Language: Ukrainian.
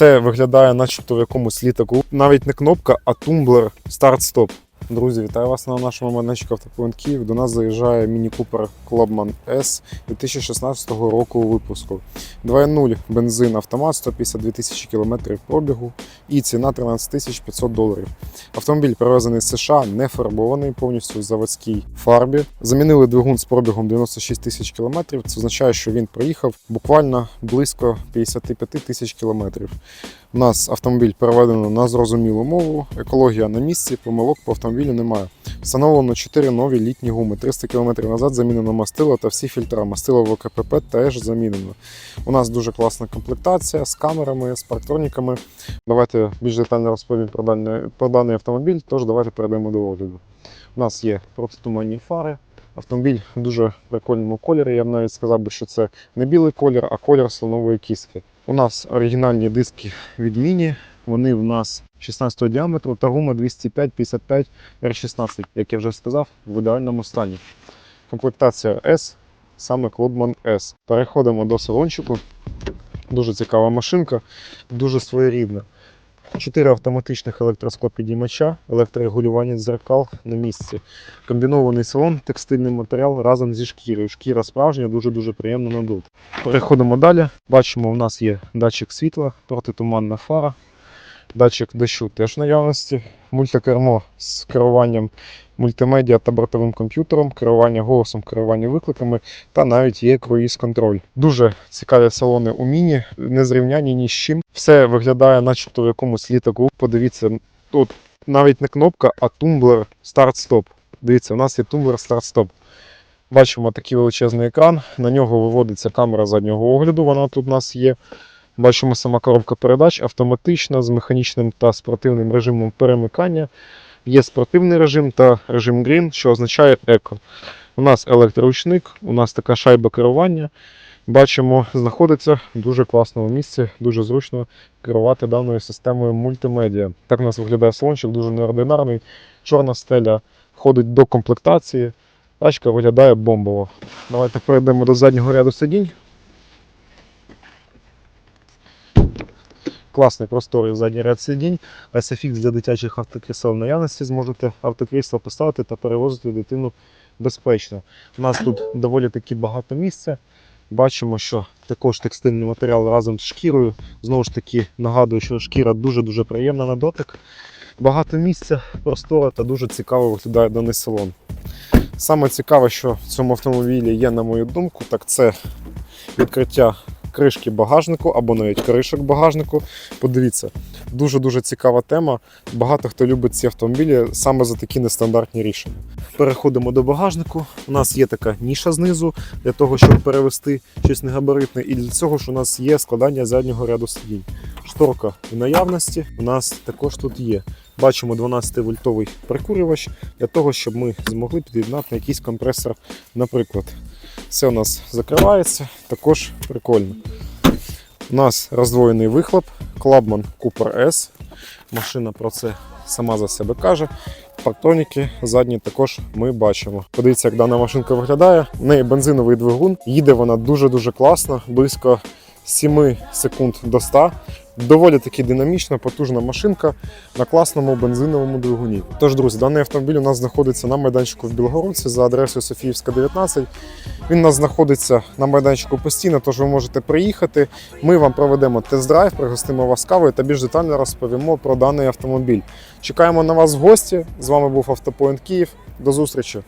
Все виглядає, начебто в якомусь літаку. Навіть не кнопка, а тумблер старт-стоп. Друзі, вітаю вас на нашому майданчику автопоінт Київ. До нас заїжджає Міні Купер Clubman S 2016 року випуску. 2.0 бензин автомат, 152 тисячі кілометрів пробігу і ціна 13 тисяч 500 доларів. Автомобіль привезений з США, не фарбований, повністю в заводській фарбі. Замінили двигун з пробігом 96 тисяч кілометрів. Це означає, що він проїхав буквально близько 55 тисяч кілометрів. У нас автомобіль переведено на зрозумілу мову, екологія на місці, помилок по автомобілю немає. Встановлено 4 нові літні гуми. 300 км назад замінено мастило та всі фільтра. Мастило в ОКПП теж замінено. У нас дуже класна комплектація з камерами, з парктрониками. Давайте більш детально розповім про даний, про даний автомобіль, тож давайте перейдемо до огляду. У нас є протитуманні фари. Автомобіль в дуже прикольному кольорі. Я б навіть сказав би, що це не білий колір, а колір слонової кістки. У нас оригінальні диски від Міні. Вони в нас 16 діаметру та гума 205-55 R16, як я вже сказав, в ідеальному стані. Комплектація S, саме Clubman S. Переходимо до салончику. Дуже цікава машинка, дуже своєрідна. Чотири автоматичних електросклопідіймача, електрорегулювання дзеркал на місці. Комбінований салон, текстильний матеріал разом зі шкірою. Шкіра справжня, дуже-дуже приємно надут. Переходимо далі. Бачимо, у нас є датчик світла, протитуманна фара, датчик дощу теж наявності, мультикермо з керуванням мультимедіа та бортовим комп'ютером, керування голосом, керування викликами та навіть є круїз-контроль. Дуже цікаві салони у міні, не зрівняні ні з чим. Все виглядає, начебто в якомусь літаку. Подивіться, тут навіть не кнопка, а тумблер старт-стоп. Дивіться, у нас є тумблер старт-стоп. Бачимо такий величезний екран. На нього виводиться камера заднього огляду. Вона тут у нас є. Бачимо сама коробка передач автоматична з механічним та спортивним режимом перемикання. Є спортивний режим та режим Green, що означає еко. У нас електроручник, у нас така шайба керування. Бачимо, знаходиться в дуже класному місці, дуже зручно керувати даною системою мультимедіа. Так у нас виглядає салончик, дуже неординарний. Чорна стеля входить до комплектації. Тачка виглядає бомбово. Давайте перейдемо до заднього ряду сидінь. Класний просторий задній ряд сидінь. SFX для дитячих автокрісел наявності зможете автокрісло поставити та перевозити дитину безпечно. У нас тут доволі таки багато місця. Бачимо, що також текстильний матеріал разом з шкірою. Знову ж таки, нагадую, що шкіра дуже-дуже приємна на дотик. Багато місця, просторо та дуже цікаво виглядає даний салон. Саме цікаве, що в цьому автомобілі є, на мою думку, так це відкриття кришки багажнику або навіть кришок багажнику. Подивіться, дуже-дуже цікава тема. Багато хто любить ці автомобілі саме за такі нестандартні рішення. Переходимо до багажнику. У нас є така ніша знизу для того, щоб перевести щось негабаритне, і для цього ж у нас є складання заднього ряду сидінь. Шторка в наявності у нас також тут є. Бачимо 12-вольтовий прикурювач для того, щоб ми змогли під'єднати якийсь компресор, наприклад. Все у нас закривається, також прикольно. У нас роздвоєний вихлоп, Клабман Cooper S. Машина про це сама за себе каже. Партоніки задні також ми бачимо. Подивіться, як дана машинка виглядає. В неї бензиновий двигун. Їде вона дуже-дуже класно, близько 7 секунд до 100. Доволі таки динамічна, потужна машинка на класному бензиновому двигуні. Тож, друзі, даний автомобіль у нас знаходиться на майданчику в Білогородці за адресою Софіївська, 19. Він у нас знаходиться на майданчику постійно, тож ви можете приїхати. Ми вам проведемо тест-драйв, пригостимо вас кавою та більш детально розповімо про даний автомобіль. Чекаємо на вас в гості. З вами був Автопоінт Київ. До зустрічі!